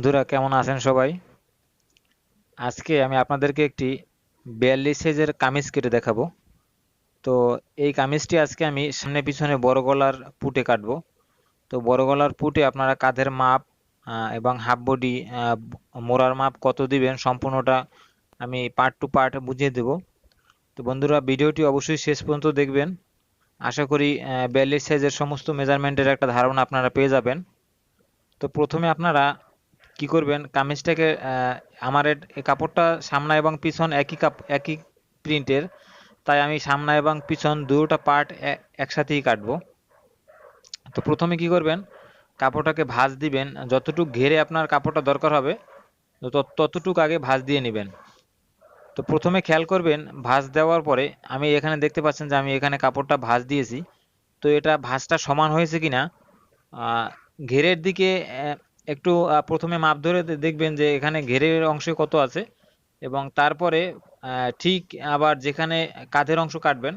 বন্ধুরা, কেমন আছেন সবাই? আজকে আমি আপনাদেরকে একটি বিয়াল্লিশ সাইজের কামিজ কেটে দেখাবো। তো এই কামিজটি আজকে আমি সামনে পিছনে বড় গলার পুটে কাটবো। তো বড় গলার পুটে আপনারা কাঁধের মাপ এবং হাফ বডি মোড়ার মাপ কত দিবেন সম্পূর্ণটা আমি পার্ট টু পার্ট বুঝিয়ে দেব। তো বন্ধুরা, ভিডিওটি অবশ্যই শেষ পর্যন্ত দেখবেন। আশা করি বিয়াল্লিশ সাইজের সমস্ত মেজারমেন্টের একটা ধারণা আপনারা পেয়ে যাবেন। তো প্রথমে আপনারা কি করবেন? কামিজটাকে আমার কাপড়টা সামনা এবং পিছন একই কাপ, একই প্রিন্টের। তাই আমি সামনা এবং পিছন দুটোটা পার্ট একসাথেই কাটবো। তো প্রথমে কি করবেন? কাপড়টাকে ভাঁজ দিবেন। যতটুকু ঘেরে আপনার কাপড়টা দরকার হবে ততটুকু আগে ভাঁজ দিয়ে নেবেন। তো প্রথমে খেয়াল করবেন, ভাঁজ দেওয়ার পরে আমি এখানে দেখতে পাচ্ছেন যে আমি এখানে কাপড়টা ভাঁজ দিয়েছি। তো এটা ভাঁজটা সমান হয়েছে কিনা? ঘেরের দিকে একটু প্রথমে মাপ ধরে দেখবেন যে এখানে ঘেরের অংশে কত আছে এবং তারপরে ঠিক আবার যেখানে কাঁধের অংশ কাটবেন,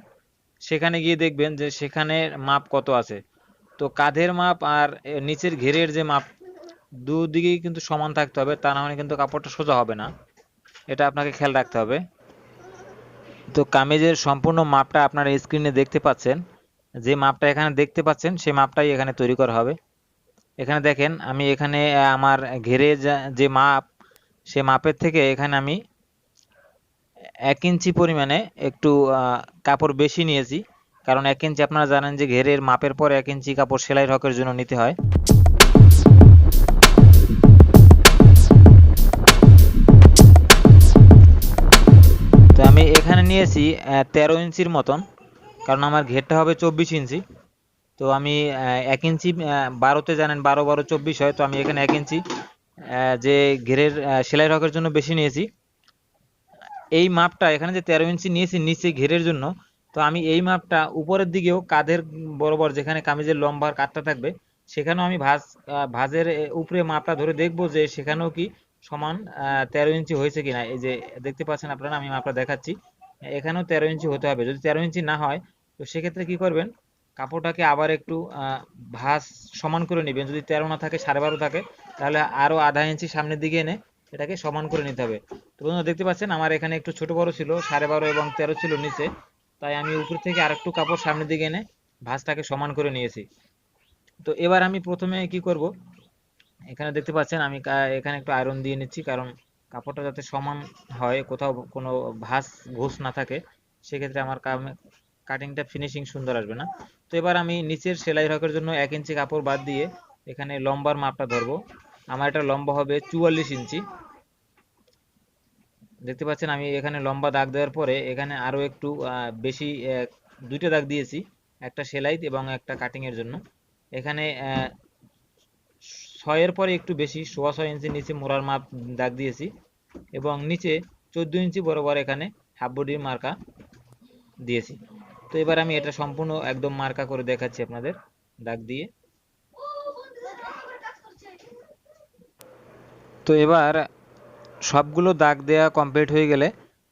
সেখানে গিয়ে দেখবেন যে সেখানে মাপ কত আছে। তো কাঁধের মাপ আর নিচের ঘেরের যে মাপ দুদিকেই কিন্তু সমান থাকতে হবে, তা না হলে কিন্তু কাপড়টা সোজা হবে না। এটা আপনাকে খেয়াল রাখতে হবে। তো কামিজের সম্পূর্ণ মাপটা আপনারা স্ক্রিনে দেখতে পাচ্ছেন। যে মাপটা এখানে দেখতে পাচ্ছেন সেই মাপটাই এখানে তৈরি করা হবে। এখানে দেখেন, আমি এখানে আমার ঘেরে যা- মাপ, সে মাপের থেকে এখানে আমি এক ইঞ্চি পরিমাণে একটু কাপড় বেশি নিয়েছি। কারণ এক ইঞ্চি, আপনারা জানেন যে ঘেরের মাপের পর এক ইঞ্চি কাপড় সেলাই রকের জন্য নিতে হয়। তো আমি এখানে নিয়েছি তেরো ইঞ্চির মতন। কারণ আমার ঘেরটা হবে চব্বিশ ইঞ্চি। তো আমি এক ইঞ্চি বারোতে জানেন, বারো বারো, চব্বিশ হয়, তো আমি এখানে এক ইঞ্চি যে ঘেরের সেলাই রকের জন্য বেশি নিয়েছি। এই মাপটা এখানে যে তেরো ইঞ্চি নিয়েছি, নিচে ঘেরের জন্য, তো আমি এই মাপটা উপরের দিকেও কাঁধের বরাবর যেখানে কামিজের লম্বার কাঠটা থাকবে, সেখানেও আমি ভাঁজ ভাঁজের উপরে মাপটা ধরে দেখব যে সেখানেও কি সমান তেরো ইঞ্চি হয়েছে কিনা। এই যে দেখতে পাচ্ছেন আপনারা, আমি মাপটা দেখাচ্ছি। এখানেও তেরো ইঞ্চি হতে হবে। যদি তেরো ইঞ্চি না হয়, তো সেক্ষেত্রে কি করবেন কাপড়টাকে আবার একটু ভাঁজ সমান করে নেবেন। যদি তেরো না থাকে, সাড়ে বারো থাকে, তাহলে আরও আধা ইঞ্চি সামনের দিকে এনে এটাকে সমান করে নিতে হবে। তো বন্ধুরা, দেখতে পাচ্ছেন, আমার এখানে একটু ছোট বড় ছিল, সাড়ে বারো এবং তেরো ছিল নিচে। তাই আমি উপর থেকে আরেকটু কাপড় সামনের দিকে এনে ভাঁজটাকে সমান করে নিয়েছি। তো এবার আমি প্রথমে কি করব? এখানে দেখতে পাচ্ছেন, আমি এখানে একটু আয়রন দিয়ে নিচ্ছি, কারণ কাপড়টা যাতে সমান হয়, কোথাও কোনো ভাঁজ, ঘোষ না থাকে, সেক্ষেত্রে আমার কাটিংটা ফিনিশিং সুন্দর আসবে না। তো এবার আমি নিচের সেলাই রকের জন্য এক ইঞ্চি কাপড় বাদ দিয়ে এখানে লম্বার মাপটা ধরবো। আমার এটা লম্বা হবে চুয়াল্লিশ ইঞ্চি। দেখতে পাচ্ছেন আমি এখানে লম্বা দাগ দেওয়ার পরে এখানে আরও একটু বেশি দুইটা দাগ দিয়েছি, একটা সেলাই এবং একটা কাটিংয়ের জন্য। এখানে ছয়ের পরে একটু বেশি, সোয়া ছয় ইঞ্চি নিচে মোড়ার মাপ দাগ দিয়েছি এবং নিচে চোদ্দ ইঞ্চি বরাবর এখানে হাফ বডির মার্কা দিয়েছি। তো এবার আমি এটা সম্পূর্ণ একদম মার্কা করে দেখাচ্ছি আপনাদের, দাগ দিয়ে। তো এবার সবগুলো দাগ দেয়া কমপ্লিট হয়ে গেলে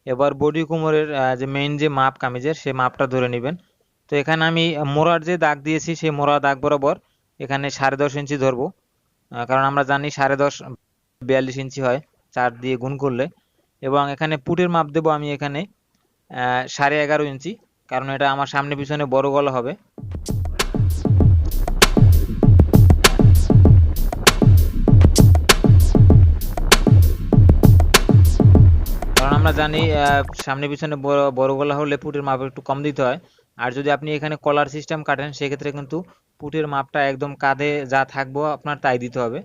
এবার বডি কোমরের যে মেইন যে মাপ কামিজের, সেই মাপটা ধরে নেবেন। তো এখানে আমি মোড়ার যে দাগ দিয়েছি, সেই মোড়া দাগ বরাবর এখানে সাড়ে দশ ইঞ্চি ধরবো। কারণ আমরা জানি সাড়ে দশ বিয়াল্লিশ ইঞ্চি হয় চার দিয়ে গুণ করলে। এবং এখানে পুটের মাপ দেবো আমি এখানে সাড়ে এগারো ইঞ্চি। কারণ এটা আমার সামনে পিছনে বড় গলা হবে। কারণ আমরা জানি সামনে পিছনে বড় বড় গলা হলে পুটের মাপ একটু কম দিতে হয়। আর যদি আপনি এখানে কলার সিস্টেম কাটেন, সেক্ষেত্রে কিন্তু পুটের মাপটা একদম কাঁধে যা থাকব আপনার তাই দিতে হবে।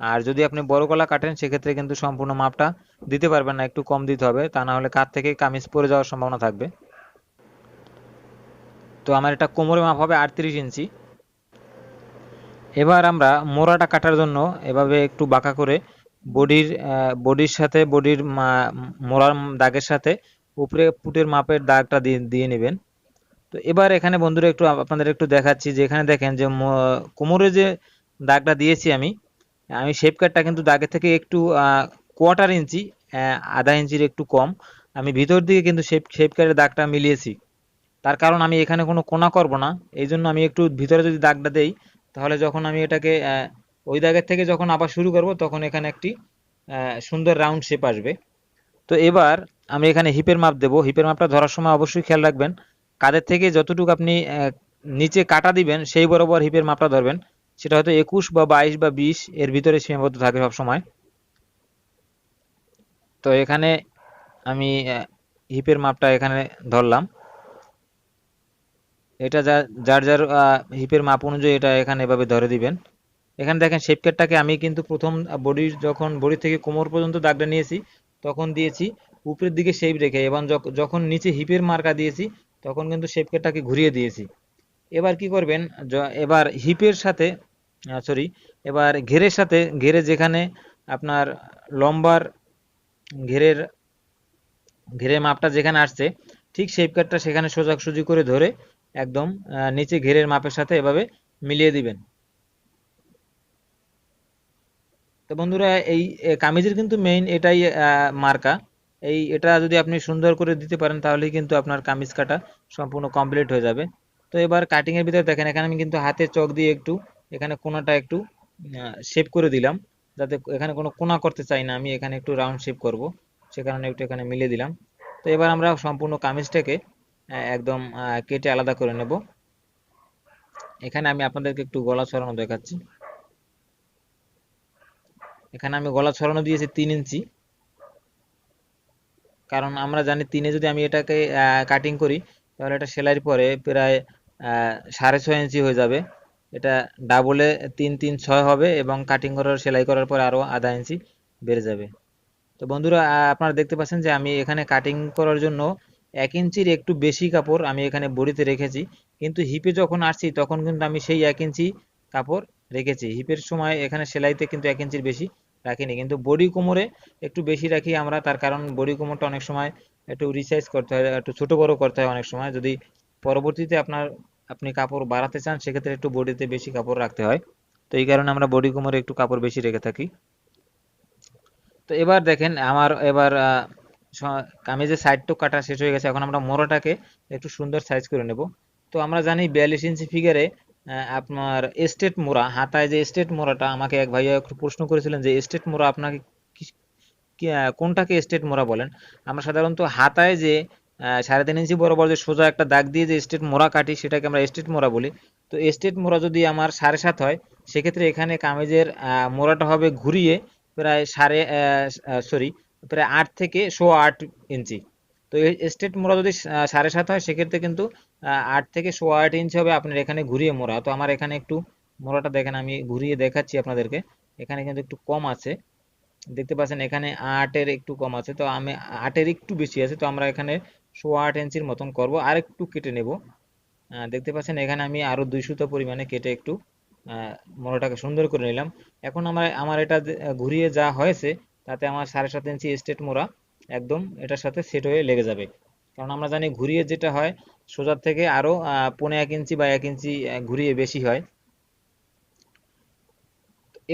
আর যদি আপনি বড় গলা কাটেন, সেক্ষেত্রে কিন্তু সম্পূর্ণ মাপটা দিতে পারবেন না, একটু কম দিতে হবে। তা না হলে কাঁধ থেকে কামিজ পরে যাওয়ার সম্ভাবনা থাকবে। তো আমার এটা কোমরের মাপ হবে আটত্রিশ ইঞ্চি। এবার আমরা মোড়াটা কাটার জন্য এভাবে একটু বাঁকা করে বডির বডির সাথে, বডির মোড়ার দাগের সাথে উপরে পুটের মাপের দাগটা দিয়ে দিয়ে নেবেন। তো এবার এখানে বন্ধুরা একটু আপ- আপনাদের একটু দেখাচ্ছি যে এখানে দেখেন যে কোমরে যে দাগটা দিয়েছি আমি আমি শেপ কাটটা কিন্তু দাগের থেকে একটু কোয়ার্টার ইঞ্চি আধা ইঞ্চির একটু কম। আমি ভিতর দিকে কিন্তু শেপ শেপ কাটের দাগটা মিলিয়েছি। তার কারণ আমি এখানে কোনো কোনা করব না। এই জন্য আমি একটু ভিতরে যদি দাগটা দেই, তাহলে যখন আমি এটাকে ওই দাগের থেকে যখন আবার শুরু করব, তখন এখানে একটি সুন্দর রাউন্ড শেপ আসবে। তো এবার আমি এখানে হিপের মাপ দেব। হিপের মাপটা ধরার সময় অবশ্যই খেয়াল রাখবেন। কাদের থেকে যতটুকু আপনি নিচে কাটা দিবেন, সেই বরাবর হিপের মাপটা ধরবেন। সেটা হয়তো একুশ বা বাইশ বা বিশ, এর ভিতরে সীমাবদ্ধ থাকে সব সময় তো এখানে আমি হিপের মাপটা এখানে ধরলাম। এটা যার যার হিপের মাপ অনুযায়ী এটা এখানে এভাবে ধরে দিবেন। এখানে দেখেন শেপ কাটটাকে আমি কিন্তু প্রথম বডির যখন বডি থেকে কোমর পর্যন্ত দাগটা নিয়েছি, তখন দিয়েছি উপরের দিকে শেপ রেখে, এবং যখন নিচে হিপের মার্কা দিয়েছি, তখন কিন্তু শেপ কাটটাকে ঘুরিয়ে দিয়েছি। এবার কি করবেন এবার হিপের সাথে সরি এবার ঘেরের সাথে, ঘেরে যেখানে আপনার লম্বার ঘেরের ঘেরের মাপটা যেখানে আসছে, ঠিক শেপ কাটটা সেখানে সোজাসুজি করে ধরে একদম নিচে ঘেরের মাপের সাথে এভাবে মিলিয়ে দিবেন। তো বন্ধুরা, এই কামিজের কিন্তু মেইন এটাই মার্কা। এই, এটা যদি আপনি সুন্দর করে দিতে পারেন, তাহলেই কিন্তু আপনার কামিজ কাটা সম্পূর্ণ কমপ্লিট হয়ে যাবে। তো এবার কাটিং এর ভিতরে দেখেন, এখানে আমি কিন্তু হাতে চক দিয়ে একটু, এখানে কোনাটা একটু শেপ করে দিলাম। যাতে এখানে কোনো কোনা করতে চাই না, আমি এখানে একটু রাউন্ড শেপ করব। সে কারণে একটু এখানে মিলিয়ে দিলাম। তো এবার আমরা সম্পূর্ণ কামিজটাকে একদম আহ, কেটে আলাদা করে নেব। এখানে আমি আপনাদেরকে একটু গলা ছড়ানো দেখাচ্ছি। এখানে আমি গলা ছড়ানো দিয়েছি তিন ইঞ্চি। কারণ আমরা জানি তিনে যদি আমি এটাকে কাটিং করি তাহলে এটা সেলাইয়ের পরে প্রায় সাড়ে ছয় ইঞ্চি হয়ে যাবে। এটা ডাবলে তিন তিন ছয় হবে এবং কাটিং করার সেলাই করার পর আরও আধা ইঞ্চি বেড়ে যাবে। তো বন্ধুরা আপনারা দেখতে পাচ্ছেন যে আমি এখানে কাটিং করার জন্য এক ইঞ্চির একটু বেশি কাপড় আমি এখানে বডিতে রেখেছি। কিন্তু হিপে যখন আসছি, তখন কিন্তু আমি সেই এক ইঞ্চি কাপড় রেখেছি। হিপের সময় এখানে সেলাইতে কিন্তু এক ইঞ্চির বেশি রাখিনি। কিন্তু বডি কোমরে একটু বেশি রাখি আমরা, তার কারণ বডি কোমরটা অনেক সময় একটু রিসাইজ করতে হয়, একটু ছোট বড় করতে হয় অনেক সময়। যদি পরবর্তীতে আপনার, আপনি কাপড় বাড়াতে চান, সেক্ষেত্রে একটু বডিতে বেশি কাপড় রাখতে হয়। তো এই কারণে আমরা বডি কোমরে একটু কাপড় বেশি রেখে থাকি। তো এবার দেখেন, আমার এবার কামিজের সাইড তো কাটা শেষ হয়ে গেছে, এখন আমরা মোড়াটাকে একটু সুন্দর সাইজ করে নেব। তো আমরা জানি বিয়াল্লিশ ইঞ্চি ফিগারে আপনার এস্টেট মোড়া, হাতায় যে এস্টেট মোড়াটা, আমাকে এক ভাইয়া একটু প্রশ্ন করেছিলেন যে এস্টেট মোড়া আপনাকে কোনটাকে এস্টেট মোড়া বলেন? আমরা সাধারণত হাতায় যে সাড়ে তিন ইঞ্চি বরাবর যে সোজা একটা দাগ দিয়ে যে স্টেট মোড়া কাটি, সেটাকে আমরা স্টেট মোড়া বলি। তো স্টেট মোড়া যদি আমার সাড়ে সাত হয়, সেক্ষেত্রে এখানে কামিজের মোড়াটা হবে ঘুরিয়ে প্রায় সাড়ে সরি প্রায় আট থেকে শো আট ইঞ্চি। তো স্টেট মোড়া যদি সাড়ে সাত হয়, সেক্ষেত্রে কিন্তু আট থেকে শো আট ইঞ্চি হবে আপনার এখানে ঘুরিয়ে মোড়া। তো আমার এখানে একটু মোড়াটা দেখেন, আমি ঘুরিয়ে দেখাচ্ছি আপনাদেরকে। এখানে কিন্তু একটু কম আছে। দেখতে পাচ্ছেন, এখানে আটের একটু কম আছে। তো আমি, আটের একটু বেশি আছে। তো আমরা এখানে শো আট ইঞ্চির মতন করব। আর একটু কেটে নেব। দেখতে পাচ্ছেন, এখানে আমি আরও দুই সুতো পরিমাণে কেটে একটু মোড়াটাকে সুন্দর করে নিলাম। এখন আমার আমার এটা ঘুরিয়ে যা হয়েছে তাতে আমার সাড়ে সাত ইঞ্চি স্ট্রেট মোড়া, একদম এটার সাথে সেট হয়ে লেগে যাবে। কারণ আমরা জানি ঘুরিয়ে যেটা হয় সোজার থেকে আরও পনে এক ইঞ্চি বা এক ইঞ্চি ঘুরিয়ে বেশি হয়।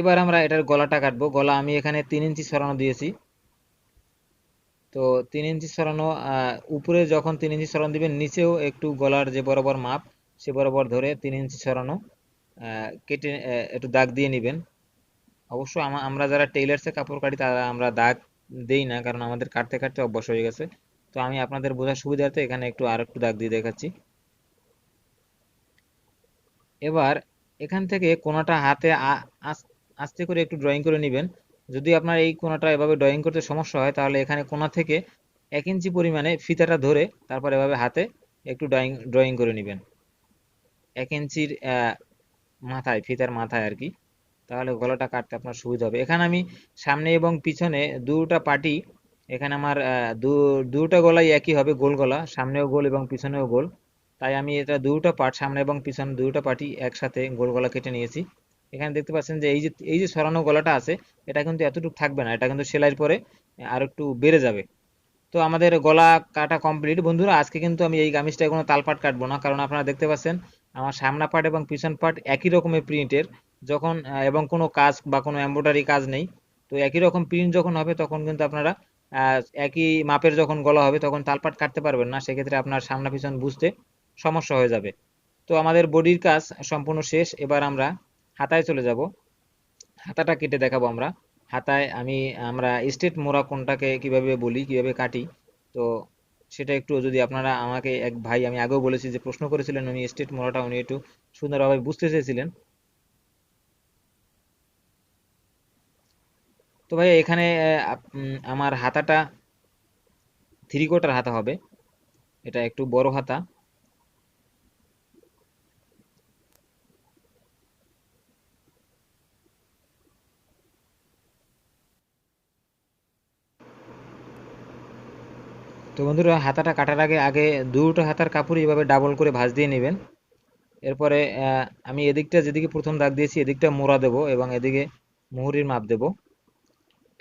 এবার আমরা এটার গলাটা কাটবো। গলা আমি এখানে তিন ইঞ্চি সরানো দিয়েছি। তো তিন ইঞ্চি সরানো উপরে যখন তিন ইঞ্চি সরানো দিবেন, নিচেও একটু গলার যে বরাবর মাপ, সে বরাবর ধরে তিন ইঞ্চি সরানো কেটে একটু দাগ দিয়ে নিবেন। অবশ্য আমরা যারা টেইলার্সে কাপড় কাটি, তারা আমরা দাগ দেই না, কারণ আমাদের কাটতে কাটতে অভ্যাস হয়ে গেছে। তো আমি আপনাদের বোঝার সুবিধার্থে এখানে একটু আর একটু দাগ দিয়ে দেখাচ্ছি। এবার এখান থেকে কোনাটা হাতে আস্তে করে একটু ড্রয়িং করে নেবেন। যদি আপনার এই কোনাটা এভাবে ড্রয়িং করতে সমস্যা হয়, তাহলে এখানে কোনা থেকে এক ইঞ্চি পরিমাণে ফিতাটা ধরে তারপর এভাবে হাতে একটু ড্রয়িং ড্রয়িং করে নেবেন। এক ইঞ্চির মাথায়, ফিতার মাথায় আর কি। তাহলে গলাটা কাটতে আপনার সুবিধা হবে। এখানে আমি সামনে এবং পিছনে দুটা পাটি, এখানে আমার দু, দুটা গলাই একই হবে, গোল গলা, সামনেও গোল এবং পিছনেও গোল। তাই আমি এটা দুটো পার্ট সামনে এবং পিছনে দুটো পার্টি একসাথে গোল গলা কেটে নিয়েছি। এখানে দেখতে পাচ্ছেন যে এই যে এই যে সরানো গলাটা আছে, এটা কিন্তু এতটুকু থাকবে না, এটা কিন্তু সেলাইয়ের পরে আর একটু বেড়ে যাবে। তো আমাদের গলা কাটা কমপ্লিট। বন্ধুরা, আজকে কিন্তু আমি এই গামিজটায় কোনো তালপাট কাটবো না, কারণ আপনারা দেখতে পাচ্ছেন আমার সামনা পার্ট এবং পিছন পার্ট একই রকমের প্রিন্টের। যখন এবং কোনো কাজ বা কোনো এমব্রয়ডারি কাজ নেই, তো একই রকম প্রিন্ট যখন হবে, তখন কিন্তু আপনারা একই মাপের যখন গলা হবে, তখন তালপাট কাটতে পারবেন না। সেক্ষেত্রে আপনার সামনা পিছন বুঝতে সমস্যা হয়ে যাবে। তো আমাদের বডির কাজ সম্পূর্ণ শেষ। এবার আমরা হাতায় চলে যাব। হাতাটা কেটে দেখাবো আমরা। হাতায় আমি, আমরা স্টেট মোড়া কোনটাকে কীভাবে বলি, কীভাবে কাটি, তো সেটা একটু যদি আপনারা আমাকে এক ভাই, আমি আগেও বলেছি যে প্রশ্ন করেছিলেন উনি স্টেট মোড়াটা, উনি একটু সুন্দরভাবে বুঝতে চেয়েছিলেন। তো ভাই এখানে আমার হাতাটা থ্রি কোটার হাতা হবে। এটা একটু বড় হাতা। তো বন্ধুরা, হাতাটা কাটার আগে আগে দুটো হাতার কাপড় এইভাবে ডাবল করে ভাঁজ দিয়ে নেবেন। এরপরে আমি এদিকটা যেদিকে প্রথম দাগ দিয়েছি, এদিকটা মোড়া দেব এবং এদিকে মুহুরির মাপ দেব।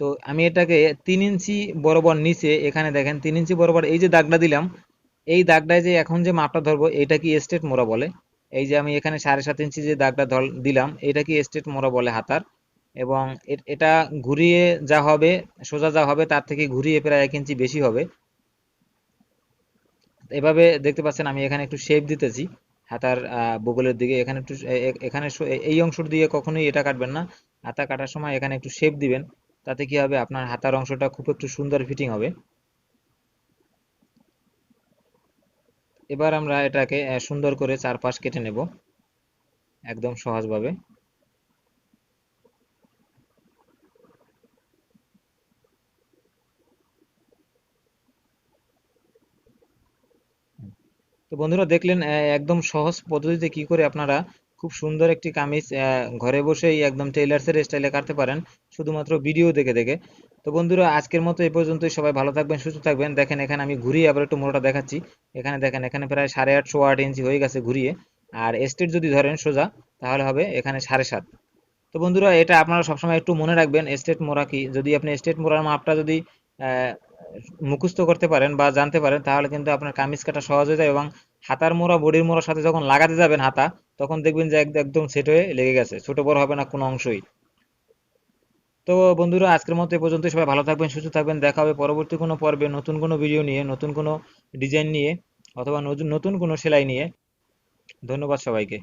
তো আমি এটাকে তিন ইঞ্চি বরাবর নিচে এখানে দেখেন, তিন ইঞ্চি বরাবর এই যে দাগটা দিলাম, এই দাগটায় যে এখন যে মাপটা ধরবো এটা কি স্ট্রেট মোড়া বলে? এই যে আমি এখানে সাড়ে সাত ইঞ্চি যে দাগটা দিলাম এটা কি স্ট্রেট মোড়া বলে হাতার? এবং এটা ঘুরিয়ে যা হবে, সোজা যা হবে, তার থেকে ঘুরিয়ে প্রায় এক ইঞ্চি বেশি হবে। এভাবে দেখতে পাচ্ছেন, আমি এখানে একটু শেপ দিতেছি, হাতার বগলের দিকে। এখানে একটু এখানে এই অংশ দিয়ে কখনোই এটা কাটবেন না। হাতা কাটার সময় এখানে একটু শেপ দিবেন। তাতে কি হবে? আপনার হাতার অংশটা খুব একটু সুন্দর ফিটিং হবে। এবার আমরা এটাকে সুন্দর করে চারপাশ কেটে নেব, একদম সহজভাবে। তো বন্ধুরা দেখলেন একদম সহজ পদ্ধতিতে কি করে আপনারা খুব সুন্দর একটি কামিজ ঘরে বসেই একদম টেইলার্সের স্টাইলে কাটতে পারেন, শুধুমাত্র ভিডিও দেখে দেখে। তো বন্ধুরা, আজকের মতো এই পর্যন্তই, সবাই ভালো থাকবেন, সুস্থ থাকবেন। দেখেন, এখানে আমি ঘুরিয়ে আবার একটু মোড়াটা দেখাচ্ছি। এখানে দেখেন, এখানে প্রায় সাড়ে আটশো আট ইঞ্চি হয়ে গেছে ঘুরিয়ে। আর স্ট্রেট যদি ধরেন সোজা, তাহলে হবে এখানে সাড়ে সাত। তো বন্ধুরা, এটা আপনারা সবসময় একটু মনে রাখবেন স্টেট মোড়া কি? যদি আপনি স্টেট মোড়ার মাপটা যদি মুখস্থ করতে পারেন বা জানতে পারেন, তাহলে কিন্তু আপনার কামিজ কাটা সহজ হয়ে যায় এবং হাতার মোড়া, বডির মোড়ার সাথে যখন লাগাতে যাবেন হাতা, তখন দেখবেন যে একদম সেট হয়ে লেগে গেছে। ছোট বড় হবে না, কোনো অংশই। তো বন্ধুরা, আজকের মতো এ পর্যন্ত সবাই ভালো থাকবেন, সুস্থ থাকবেন। দেখা হবে পরবর্তী কোনো পর্বে নতুন কোনো ভিডিও নিয়ে, নতুন কোনো ডিজাইন নিয়ে, অথবা নতুন নতুন কোনো সেলাই নিয়ে। ধন্যবাদ সবাইকে।